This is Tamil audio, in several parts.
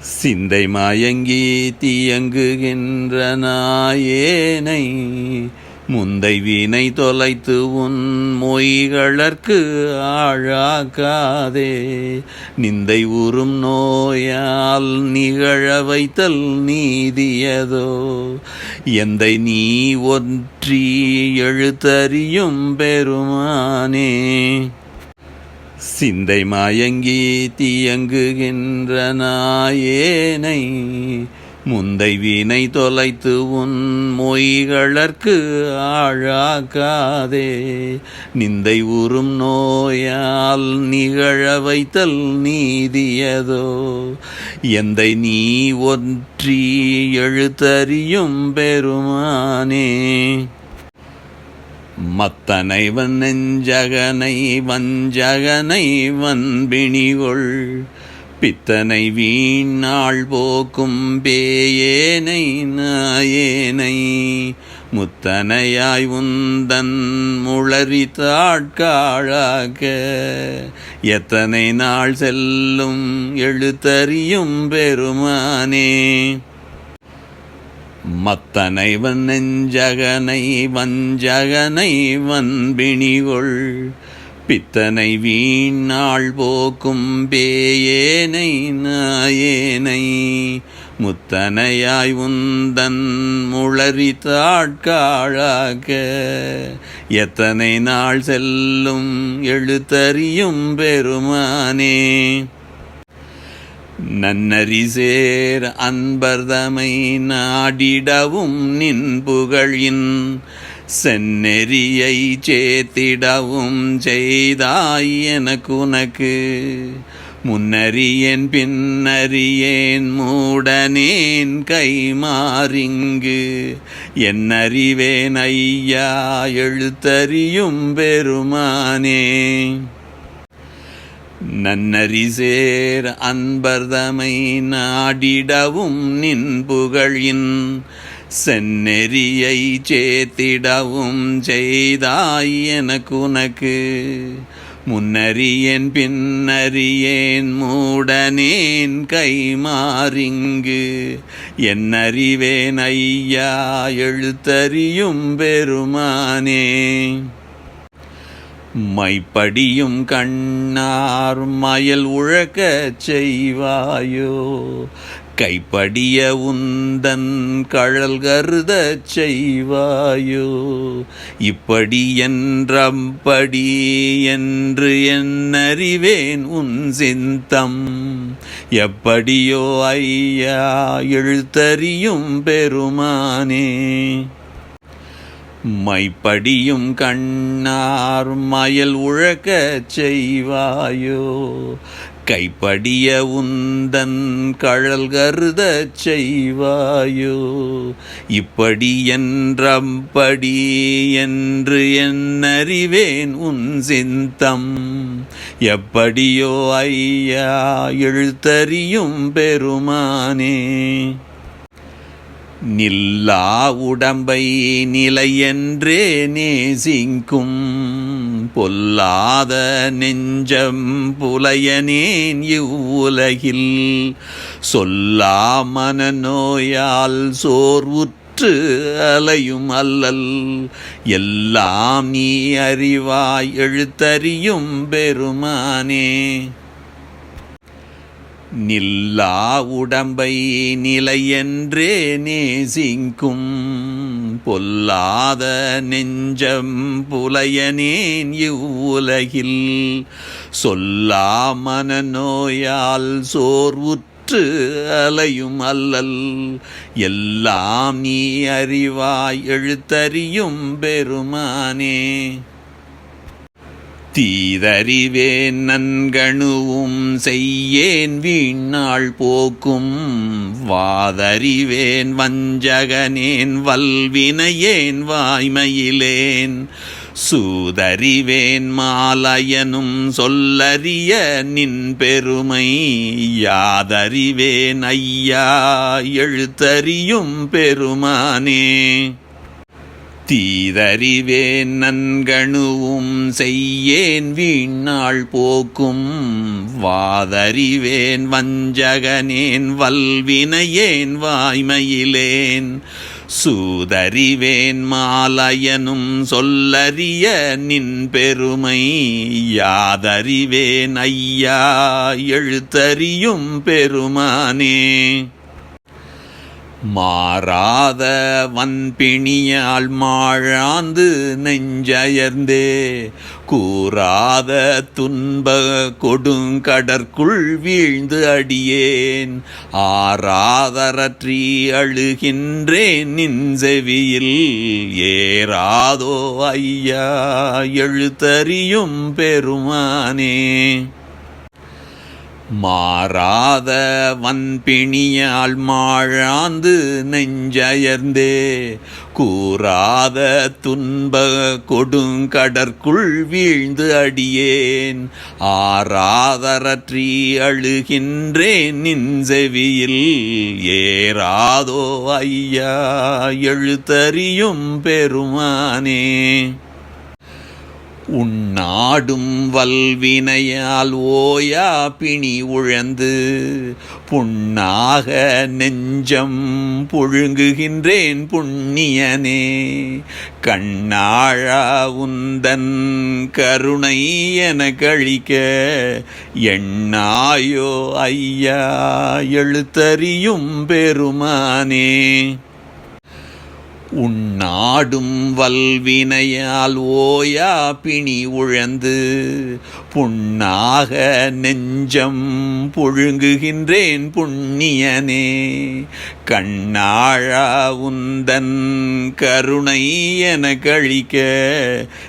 சிந்தை மயங்கி தீயங்குகின்ற நாயேனை முந்தை வினை தொலைத்து உன் மொய்களற்கு ஆழாக்காதே. நிந்தை உறும் நோயால் நிகழ வைத்தல் நீதியதோ. எந்தை நீ ஒன்றி எழுத்தறியும் பெருமானே சிந்தை மாயங்கி தீயங்குகின்ற நாயேனை முந்தை வீணை தொலைத்து உன் மொய்களற்கு ஆழாக்காதே. நிந்தை உறும் நோயால் நிகழ வைத்தல் நீதியதோ. எந்தை நீ ஒன்றி எழுத்தறியும் பெருமானே. மத்தனைவன் நெஞ்சகனை வஞ்சகனை வன்பிணிகொள். பித்தனை வீணாள் போக்கும் பேயேனை நாயேனை. முத்தனையாய் உந்தன் முளறி தாட்காழாக. எத்தனை நாள் செல்லும் எழுத்தறியும் பெருமானே. மத்தனைவன் நெஞ்சகனை வஞ்சகனை வன்பிணிகொள். பித்தனை வீணாள் போக்கும் பேயேனை நாயேனை. முத்தனையாய் உந்தன் முளறி தாட்காழாக. எத்தனை நாள் செல்லும் எழுத்தறியும் பெருமானே. நன்னரிசேர் அன்பர்தமை நாடிடவும் நின்புகழின் செந்நெறியை சேத்திடவும் செய்தாய் எனக்குனக்கு. முன்னறியேன் பின்னறியேன் மூடனேன் கைமாறிங்கு. என்னறிவேன் ஐயா எழுத்தறியும் பெருமானே. நன்னரிசேர் அன்பர்தமை நாடிடவும் நின்புகழின் செந்நெறியை சேத்திடவும் செய்தாய் எனக்குனக்கு. முன்னறியேன் பின்னறியேன் மூடனேன் கைமாறிங்கு. என்னறிவேன் ஐயா எழுத்தறியும் பெருமானே. மைப்படியும் கண்ணார் மயல் உழக்கச் செய்வாயோ? கைப்படிய உந்தன் கழல் கருத செய்வாயோ? இப்படி என்றம்படி என்று என்னறிவேன் உன் சிந்தம் எப்படியோ ஐயா எழுத்தறியும் பெருமானே. மைப்படியும் கண்ணார் மயல் உழக்கச் செய்வாயோ? கைப்படிய உந்தன் கழல் கருத செய்வாயோ? இப்படி என்றம்படி என்று என்னறிவேன் உன் சிந்தம் எப்படியோ ஐயா எழுத்தறியும் பெருமானே. நில்லா உடம்பை நிலையென்றே நேசிங்கும் பொல்லாத நெஞ்சம் புலையனேன் இவ்வுலகில். சொல்லா மனநோயால் சோர்வுற்று அலையும் அல்லல். எல்லாம் நீ அறிவாய் எழுத்தறியும் பெருமானே. நில்லா உடம்பை நிலையென்றே நேசிங்கும் பொல்லாத நெஞ்சம் புலையனேன் இவ்வுலகில். சொல்லா மனநோயால் சோர்வுற்று அலையும் அல்லல். எல்லாம் நீ அறிவாய் எழுத்தறியும் பெருமானே. தீதறிவேன் நன்கணுவும் செய்யேன் வீணாள் போக்கும். வாதறிவேன் வஞ்சகனேன் வல்வினையேன் வாய்மையிலேன். சூதறிவேன் மாலயனும் சொல்லறிய நின் பெருமை. யாதறிவேன் ஐயா எழுத்தறியும் பெருமானே. தீதறிவேன் நன்கணுவும் செய்யேன் வீணாள் போக்கும் வாதறிவேன் வஞ்சகனேன் வல்வினையேன் வாய்மையிலேன். சூதறிவேன் மாலயனும் சொல்லறிய நின் பெருமை யாதறிவேன் ஐயா எழுத்தறியும் பெருமானே. மாறாத வன்பிணியால் மாழாந்து நெஞ்சயர்ந்தே கூறாத துன்ப கொடுங்கடற்குள் வீழ்ந்து அடியேன் ஆறாதரற்றி அழுகின்றேன் நின் செவியில் ஏறாதோ ஐயா எழுத்தறியும் பெருமானே. மாறாத வன்பிணியால் மாழாந்து நெஞ்சயர்ந்தே கூறாத துன்ப கொடுங்கடற்குள் வீழ்ந்து அடியேன் ஆறாதரற்றி அழுகின்றேன் நின் செவியில் ஏறாதோ ஐயா எழுத்தறியும் பெருமானே. உன்னாடும் வல்வினையால் ஓயா பிணி உழந்து புண்ணாக நெஞ்சம் புழுங்குகின்றேன் புண்ணியனே. கண்ணாழா உந்தன் கருணை என கழிக்க எண்ணாயோ ஐயா எழுத்தறியும் பெருமானே. உன்னாடும் வல்வினையால் ஓயா பிணி உழந்து புண்ணாக நெஞ்சம் புழுங்குகின்றேன் புண்ணியனே. கண்ணாழா உந்தன் கருணை என கழிக்க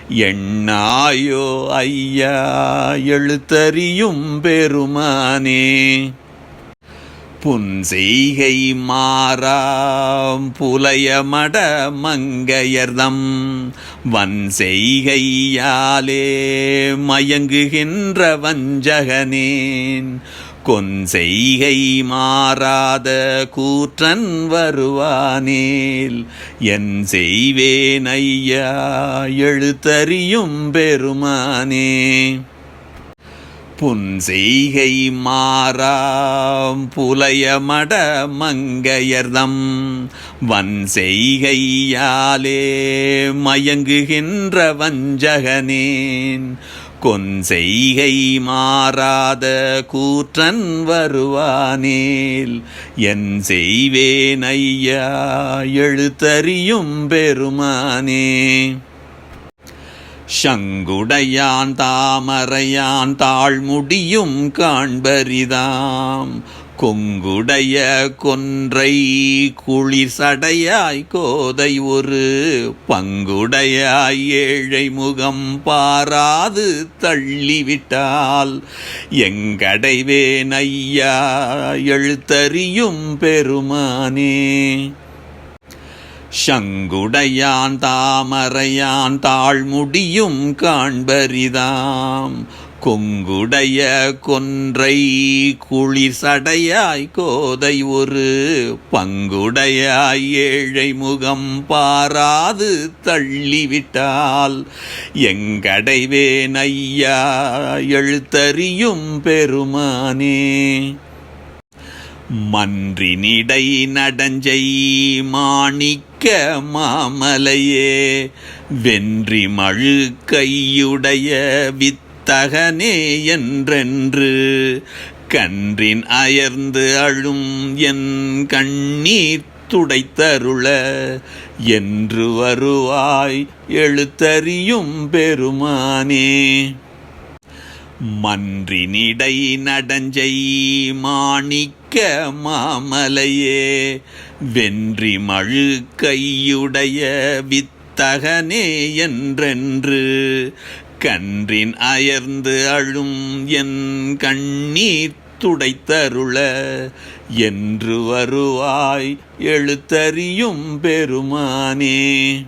எண்ணாயோ ஐயா எழுத்தறியும் பெருமானே. புன்செய்கை மாறாம் புலையமட மங்கையர்தம். வன் செய்கையாலே மயங்குகின்ற வஞ்சகனேன். கொன்செய்கை மாறாத கூற்றன் வருவானேல். என் செய்வேன் ஐயா எழுத்தறியும் பெருமானே. புன்செய்கை மாறாம் புலையமட மங்கையர்தம். வன் செய்கையாலே மயங்குகின்ற வஞ்சகனேன். கொன்செய்கை மாறாத கூற்றன் வருவானேல். என் செய்வேன் ஐயா எழுத்தறியும் பெருமானே. சங்குடையான் தாமரையான் தாழ்முடியும் காண்பரிதாம். கொங்குடைய கொன்றை குளிர் சடையாய் கோதை ஒரு பங்குடையாய் ஏழை முகம் பாராது தள்ளிவிட்டால். எங்கடைவேன் ஐயா எழுத்தறியும் பெருமானே. சங்குடையான் தாமரையான் தாழ்முடியும் காண்பரிதாம். கொங்குடைய கொன்றை குளிர்சடையாய் கோதை ஒரு பங்குடையாய் ஏழை முகம் பாராது தள்ளிவிட்டால். எங்கடைவேன் ஐயா எழுத்தறியும் பெருமானே. மன்றினிடை நடஞ்சை மாணிக்க மாமலையே வென்றி மழு கையுடைய வித்தகனே என்றென்று கன்றின் அயர்ந்து அழும் என் கண்ணீர் துடைத்தருள என்று வருவாய் எழுத்தறியும் பெருமானே. மன்றினிடை நடஞ்சை மாணிக்க மாமலையே வென்றி மழு கையுடைய வித்தகனே என்றென்று கன்றின் அயர்ந்து அழும் என் கண்ணீர் துடைத்தருள என்று வருவாய் எழுத்தறியும் பெருமானே.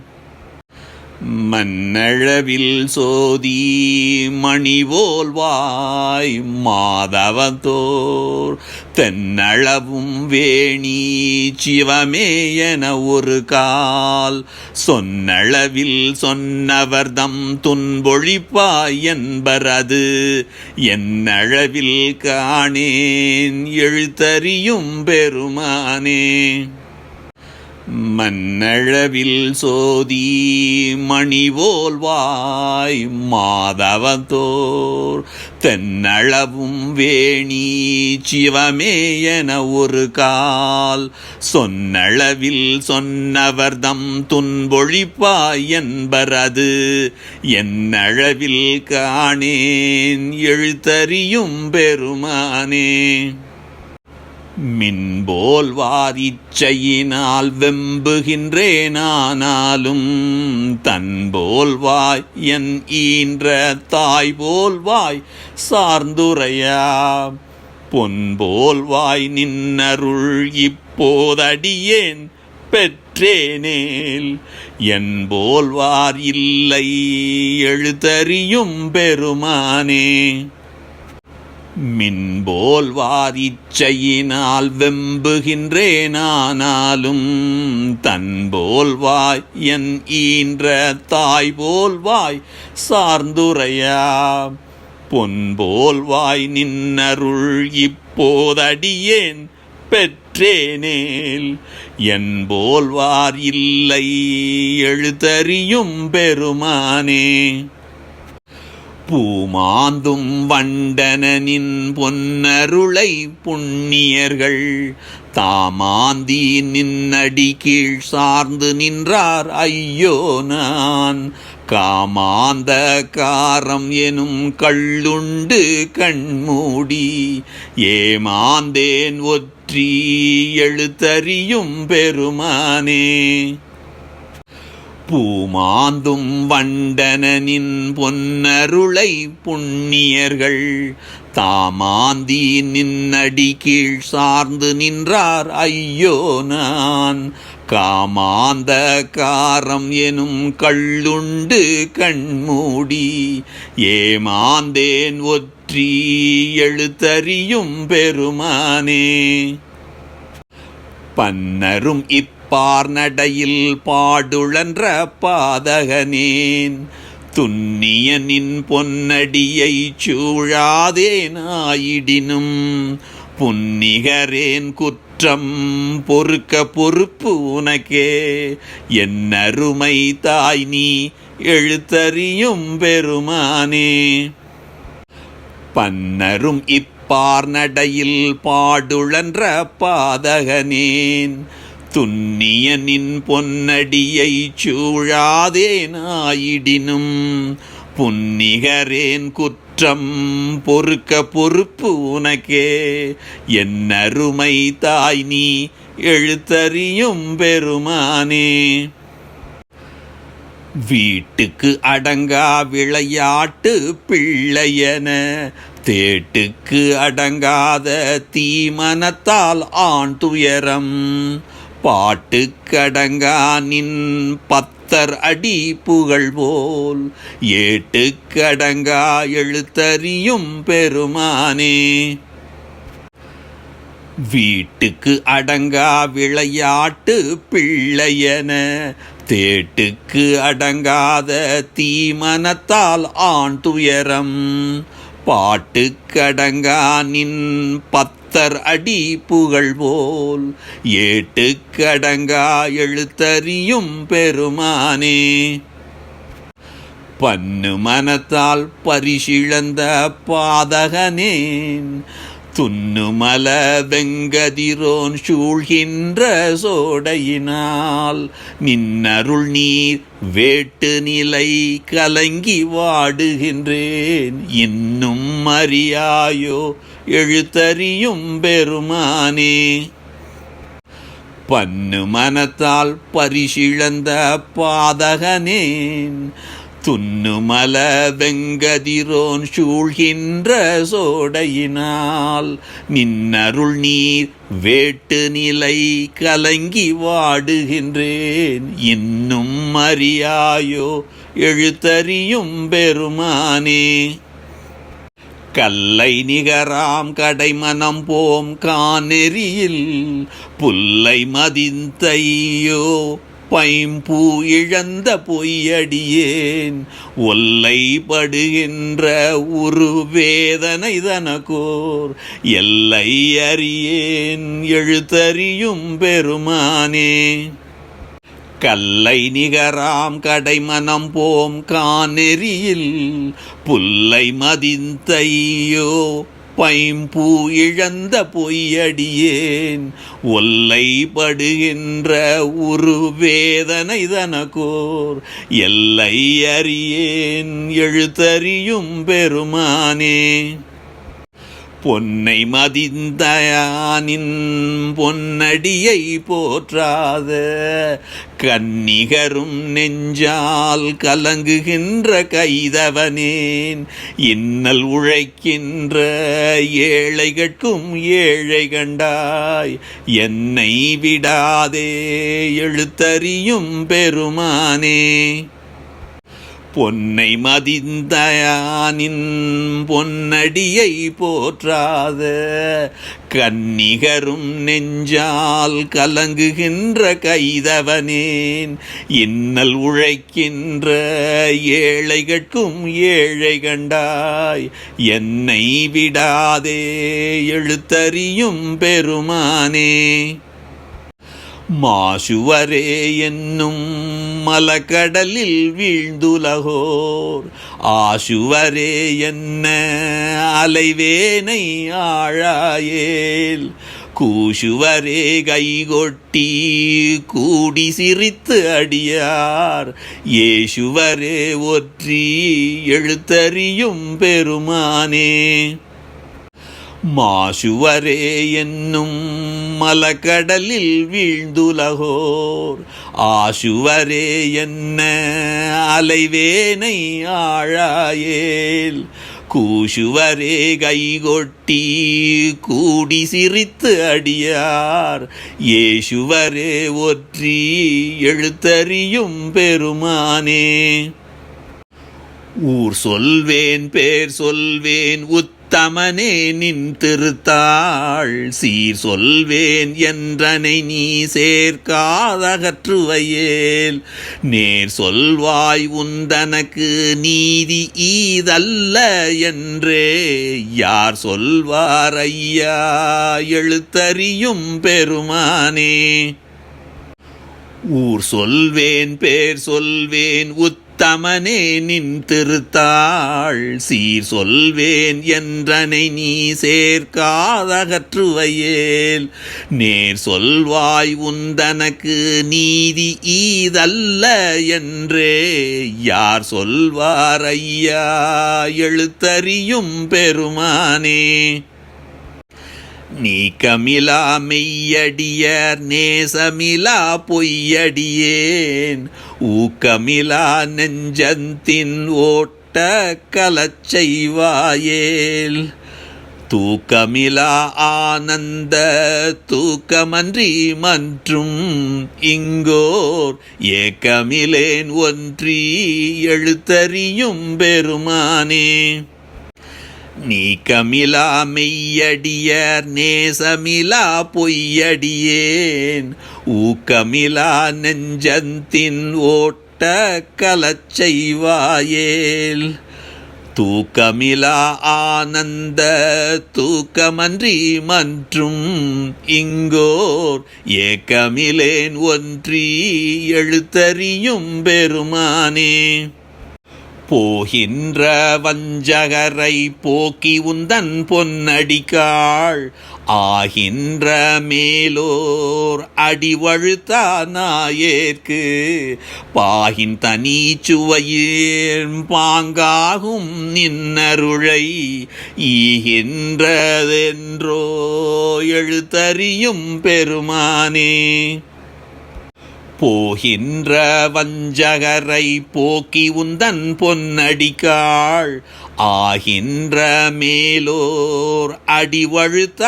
மன்னழவில் சோதி மணிவோல்வாய் மாதவந்தோர் தென்னளவும் வேணி சிவமே என ஒரு கால். சொன்னளவில் சொன்னவர்தம் துன்பொழிப்பாய் என்பரது. என்னளவில் காணேன் எழுத்தறியும் பெருமானே. மன்னழவில் சோதி மணிவோல்வாய் மாதவத்தோர் தென்னளவும் வேணி சிவமே என ஒரு கால். சொன்னளவில் சொன்னவர்தம் துன்பொழிப்பாய் என்பரது. என்னளவில் காணேன் எழுத்தறியும் பெருமானே. மின்போல் வாரிச்சையினால் வெம்புகின்றேனானாலும் தன்போல் வாய் என் ஈன்ற தாய் போல் வாய் சார்ந்துரையா. பொன்போல் வாய் நின்னருள் இப்போதடியேன் பெற்றேனேல். என் போல்வார் இல்லை எழுத்தறியும் பெருமானே. மின்போல் வாரிச்சையினால் வெம்புகின்றேனானாலும் தன்போல் வாய் என் ஈன்ற தாய் போல் வாய் சார்ந்துரையா. பொன்போல் வாய் நின்னருள் இப்போதடியேன் பெற்றேனேல். என் போல்வார் இல்லை எழுத்தறியும் பெருமானே. பூமாந்தும் வண்டனனின் பொன்னருளை புண்ணியர்கள். தாமாந்தி நின்னடி கீழ் சார்ந்து நின்றார் ஐயோ நான் காமாந்த காரம் எனும் கள்ளுண்டு கண்மூடி. ஏமாந்தேன் ஒற்றி எழுத்தறியும் பெருமானே. பூமாந்தும் வண்டனனின் பொன்னருளை புண்ணியர்கள். தாமாந்தி நின்னடி கீழ் சார்ந்து நின்றார் ஐயோ நான் காமாந்த காரம் எனும் கள்ளுண்டு கண்மூடி ஏமாந்தேன் ஒற்றி எழுத்தறியும் பெருமானே. பன்னரும் இப்பார் பார்நடையில் பாடுழன்ற பாதகனேன். துன்னியனின் பொன்னடியை சூழாதேனாயிடினும் புன்னிகரேன் குற்றம் பொறுக்க பொறுப்பு உனக்கே. என்னருமை தாய் நீ எழுத்தறியும் பெருமானே. பன்னரும் இப்பார்நடையில் பாடுழன்ற பாதகனேன். துன்னியனின் பொன்னடியை சூழாதேனாயிடினும் புன்னிகரேன் குற்றம் பொறுக்க பொறுப்பு உனக்கே. என்னருமை தாய் நீ எழுத்தறியும் பெருமானே. வீட்டுக்கு அடங்கா விளையாட்டு பிள்ளையன தேட்டுக்கு அடங்காத தீமனத்தால் ஆண் துயரம். பாட்டுக்கடங்கா நின் பத்தர் அடி புகழ் போல் ஏட்டுக்கடங்கா எழுத்தறியும் பெருமானே. வீட்டுக்கு அடங்கா விளையாட்டு பிள்ளையன தேட்டுக்கு அடங்காத தீமனத்தால் ஆண் துயரம். பாட்டுக்கடங்கா நின் எழுத்தர் அடி புகழ் போல் ஏட்டுக்கடங்கா எழுத்தறியும் பெருமானே. பன்னு மனத்தால் பரிசிழந்த பாதகனேன். துன்னுமல வெங்கதிரோன் சூழ்கின்ற சோடையினால் நின்னருள் நீர் வேட்டு நிலை கலங்கி வாடுகின்றேன். இன்னும் அறியாயோ எழுத்தறியும் பெருமானே. பன்னு மனத்தால் பரிசிழந்த பாதகனேன். துன்னுமல வெங்கதிரோன் சூழ்கின்ற சோடையினால் நின்னருள் நீர் வேட்டு நிலை கலங்கி வாடுகின்றேன். இன்னும் அறியாயோ எழுத்தறியும் பெருமானே. கல்லை நிகராம் கடைமனம் போம் கானெறியில் புல்லை மதிந்தையோ பைம்பூ இழந்த பொய்யடியேன். ஒல்லைப்படுகின்ற உரு வேதனை தனக்கோர் எல்லை அறியேன் எழுத்தறியும் பெருமானே. கல்லை நிகராம் கடைமனம் போம் கானெறியில். புல்லை மதிந்தையோ பைம்பூ இழந்த பொய்யடியேன். ஒல்லை படுகின்ற உரு வேதனை தனக்கோர் எல்லை அறியேன் எழுத்தறியும் பெருமானே. பொன்னை மதிந்தயானின் பொன்னடியை போற்றாத கன்னிகரும் நெஞ்சால் கலங்குகின்ற கைதவனேன். இன்னல் உழைக்கின்ற ஏழைகட்கும் ஏழை கண்டாய். என்னை விடாதே எழுத்தறியும் பெருமானே. பொன்னை மதிந்தயானின் பொன்னடியை போற்றாத கன்னிகரும் நெஞ்சால் கலங்குகின்ற கைதவனேன். இன்னல் உழைக்கின்ற ஏழைகட்கும் ஏழை கண்டாய். என்னை விடாதே எழுத்தறியும் பெருமானே. மாசுவரே என்னும் மலக்கடலில் வீழ்ந்துலகோர். ஆசுவரே என்ன அலைவேனை ஆழாயேல். கூசுவரே கைகொட்டி கூடி சிரித்து அடியார். ஏசுவரே ஒற்றி எழுத்தறியும் பெருமானே. மாசுவரே என்னும் மலக்கடலில் வீழ்ந்துலகோர். ஆசுவரே என்ன அலைவேனை ஆழாயேல். கூசுவரே கைகொட்டி கூடி சிரித்து அடியார். ஏசுவரே ஒற்றி எழுத்தறியும் பெருமானே. ஊர் சொல்வேன் பேர் சொல்வேன் உத் தமனே நின் திருத்தாள். சீர் சொல்வேன் என்றனை நீ சேர்க்காதகற்றுவையேல். நேர் சொல்வாய் உந்தனக்கு நீதி ஈதல்ல என்றே. யார் சொல்வார் ஐயா? எழுத்தறியும் பெருமானே. ஊர் சொல்வேன் பேர் சொல்வேன் உத் தமனே நின் திருத்தாள். சீர் சொல்வேன் என்றனை நீ சேர்க்காதகற்றுவையேல். நேர் சொல்வாய் உந்தனக்கு நீதி ஈதல்ல என்றே. யார் சொல்வார் ஐயா? எழுத்தறியும் பெருமானே. நீக்கமிலா மெய்யடியர் நேசமிலா பொய்யடியேன். ஊக்கமிலா நெஞ்சந்தின் ஓட்ட கலச்செய்வாயேல் தூக்கமிலா ஆனந்த தூக்கமன்றி மன்றும் இங்கோர். ஏக்கமிலேன் ஒன்றி எழுத்தறியும் பெருமானே. நீக்கமிலா மெய்யடியர் நேசமிலா பொய்யடியேன். ஊக்கமிலா நெஞ்சந்தின் ஓட்ட கலச்செய்வாயேல் தூக்கமிலா ஆனந்த தூக்கமன்றி மன்றும் இங்கோர் ஏக்கமிலேன் ஒன்றி எழுத்தறியும் பெருமானே. போகின்ற வஞ்சகரை போக்கி உந்தன் பொன்னடிக்காள். ஆகின்ற மேலோர் அடிவழுத்தா நாயேற்கு. பாகின் தனி சுவையின் பாங்காகும் நின்னருளை. ஈகின்றதென்றோ எழுத்தறியும் பெருமானே. போகின்ற வஞ்சகரை போக்கி உந்தன் பொன்னடிக்காள். ஆகின்ற மேலோர் அடிவழுத்தானாயேற்கு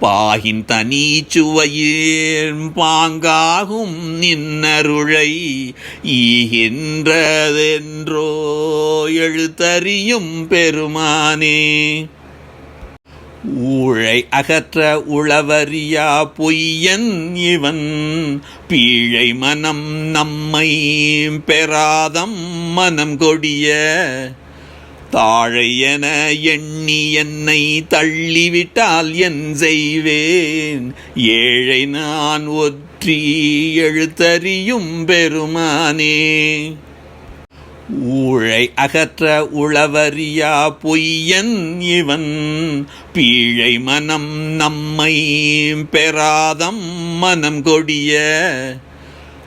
பாகின் தனி சுவையின் பாங்காகும் நின்னருளை. ஈகின்றதென்றோ எழுத்தறியும் பெருமானே. ஊழை அகற்ற உளவறியா பொய்யன் இவன். பீழை மனம் நம்மை பெறாதம் மனம் கொடிய. தாழை என எண்ணி என்னை தள்ளிவிட்டால் என் செய்வேன். ஏழை நான் ஒற்றி எழுத்தறியும் பெருமானே. ஊழை அகற்ற உளவறியா பொய்யன் இவன். பீழை மனம் நம்மை பெறாதம் மனம் கொடிய.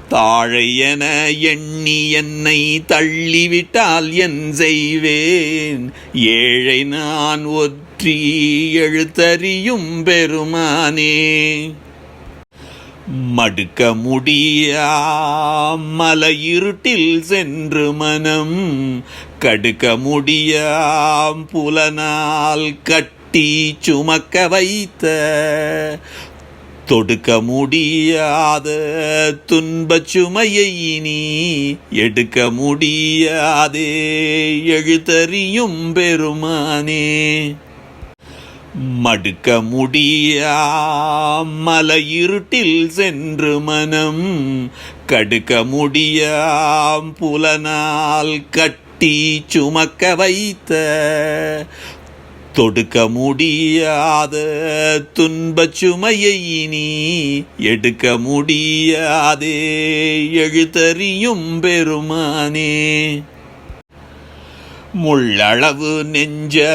தாழை என எண்ணி என்னை தள்ளிவிட்டால் என் செய்வேன். ஏழை நான் ஒற்றி எழுத்தறியும் பெருமானே. மடுக்க முடியா? மலையிருட்டில் சென்று மனம் கடுக்க முடியாம் புலனால் கட்டி சுமக்க வைத்த தொடுக்க முடியாத துன்பச் சுமையை நீ எடுக்க முடியாதே. எழுத்தறியும் பெருமானே. மடுக்க முடியா? மலையிருட்டில் சென்று மனம் கடுக்க முடியாம் புலனால் கட்டி சுமக்க வைத்த தொடுக்க முடியாத துன்பச் சுமையை இனி எடுக்க முடியாதே. எழுத்தறியும் பெருமானே. முள்ளளவு நெஞ்ச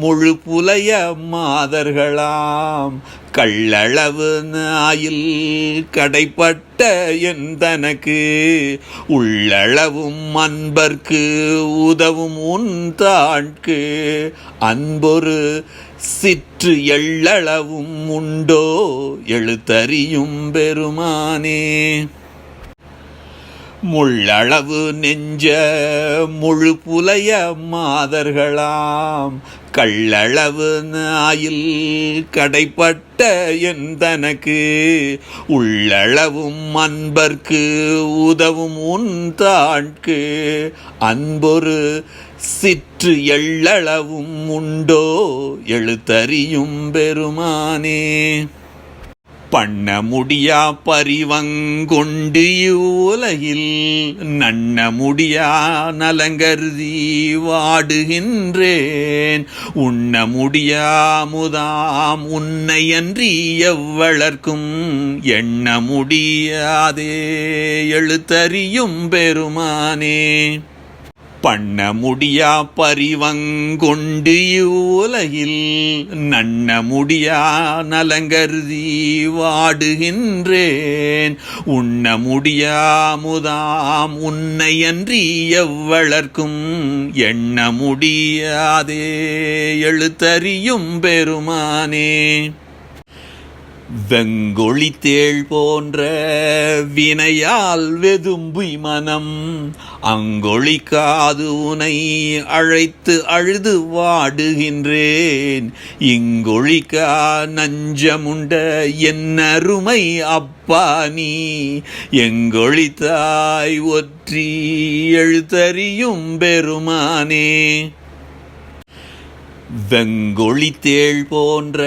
முழு புலைய மாதர்களாம். கள்ளளவு நாயில் கடைப்பட்ட என் தனக்கு. உள்ளளவும் அன்பர்க்கு உதவும் உன் தாட்கு அன்பொரு சிற்று எள்ளளவும் உண்டோ? எழுத்தறியும் பெருமானே. முள்ளளவு நெஞ்ச முழு புலைய மாதர்களாம். கள்ளளவு நாயில் கடைப்பட்ட என் தனக்கு உள்ளளவும் அன்பர்க்கு உதவும் உன் தாட்கு அன்பொரு சிற்று எள்ளளவும் உண்டோ எழுத்தறியும் பெருமானே. பண்ண முடியா பரிவங்கொண்டு இவ்வுலகில் நன்ன முடியா நலங்கருதி வாடுகின்றேன். உண்ண முடியா முதாம் உன்னை அன்றி எவ்வளர்க்கும் எண்ண முடியாதே எழுத்தறியும் பெருமானே. பண்ண முடியா பரிவங்கொண்டு இவ்வுலகில் நன்ன முடியா நலங்கருதி வாடுகின்றேன். உண்ண முடியா முதாம் உன்னை அன்றி எவ்வளர்க்கும் எண்ண முடியாதே எழுத்தறியும் பெருமானே. வெங்கொழி தேள் போன்ற வினையால் வெதும்புய் மனம் அங்கொழிக்காது உனை அழைத்து அழுது வாடுகின்றேன். இங்கொழிக்கா நஞ்சமுண்ட என் அருமை அப்பா நீ எங்கொழித்தாய் ஒற்றி எழுத்தறியும் பெருமானே. வெங்கொழி தேள் போன்ற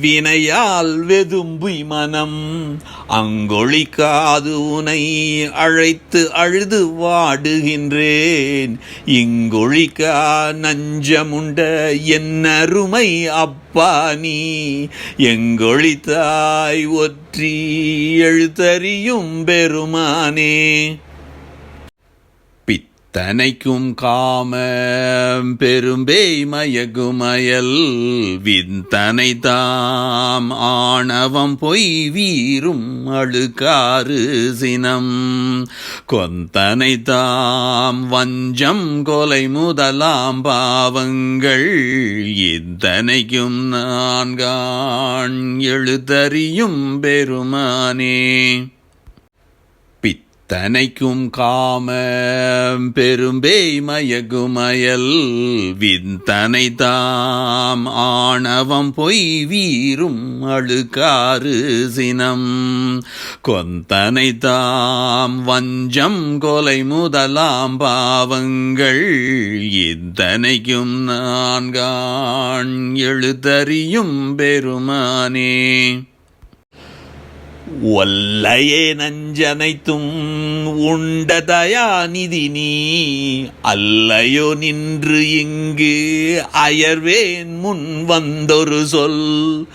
வினையால் வெதும்புய் மனம் அங்கொழிக்காது உனை அழைத்து அழுது வாடுகின்றேன். இங்கொழிக்கா நஞ்சமுண்ட என் அருமை அப்பா நீ எங்கொழித்தாய் ஒற்றி எழுத்தறியும் பெருமானே. தனைக்கும் காம பெரும்பேய் மயகுமயல். வித்தனை தாம் ஆணவம் பொய் வீரும் அழுக்காறு சினம். கொந்தனை தாம் வஞ்சம் கொலை முதலாம் பாவங்கள். இத்தனைக்கும் நான்கான் எழுத்தறியும் பெருமானே. தனைக்கும் காம பெரும்பேய் மயகுமயல் வித்தனை தாம் ஆணவம் பொய் வீரும் அழுக்காறு சினம். கொந்தனை தாம் வஞ்சம் கொலை முதலாம் பாவங்கள். இத்தனைக்கும் நான்கான் எழுத்தறியும் பெருமானே. ஒல்லையே நஞ்சனைத்தும் உண்ட தயாநிதி நீ. அல்லையோ நின்று இங்கு அயர்வேன் முன் வந்தொரு சொல்.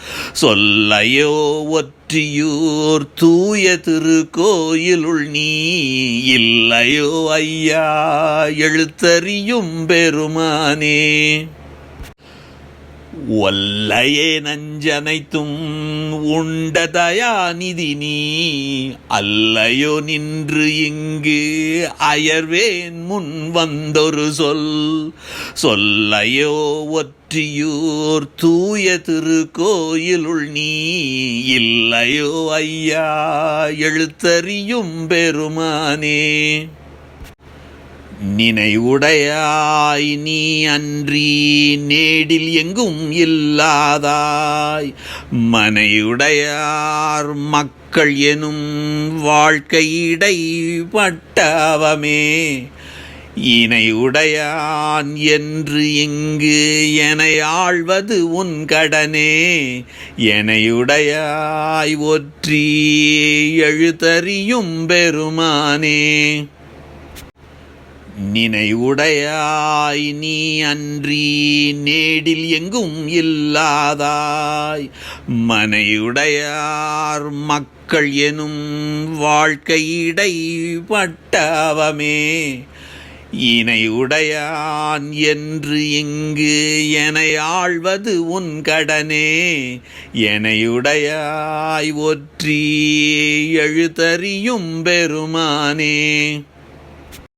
சொல்லையோ ஒற்றியூர் தூய திருக்கோயிலுள் நீ. இல்லையோ ஐயா எழுத்தறியும் பெருமானே. ஒல்லையே நஞ்சனைத்தும் உண்ட தயாநிதி நீ. அல்லையோ நின்று இங்கு அயர்வேன் முன் வந்தொரு சொல். சொல்லையோ ஒற்றியூர் தூய திருக்கோயிலுள் நீ. இல்லையோ ஐயா எழுத்தறியும் பெருமானே. நினைவுடையாய் நீ அன்றி நேடில் எங்கும் இல்லாதாய். மனையுடையார் மக்கள் எனும் வாழ்க்கையிடை பட்டவமே இணையுடையான் என்று இங்கு என ஆழ்வது உன் கடனே. எனையுடையாய் ஒற்றி எழுத்தறியும் பெருமானே. நினைவுடையாய் நீ அன்றி நேடில் எங்கும் இல்லாதாய். மனையுடையார் மக்கள் எனும் வாழ்க்கையிடை பட்டவமே இணையுடையான் என்று இங்கு என ஆழ்வது உன் கடனே. எனையுடையாய் ஒற்றி எழுத்தறியும் பெருமானே.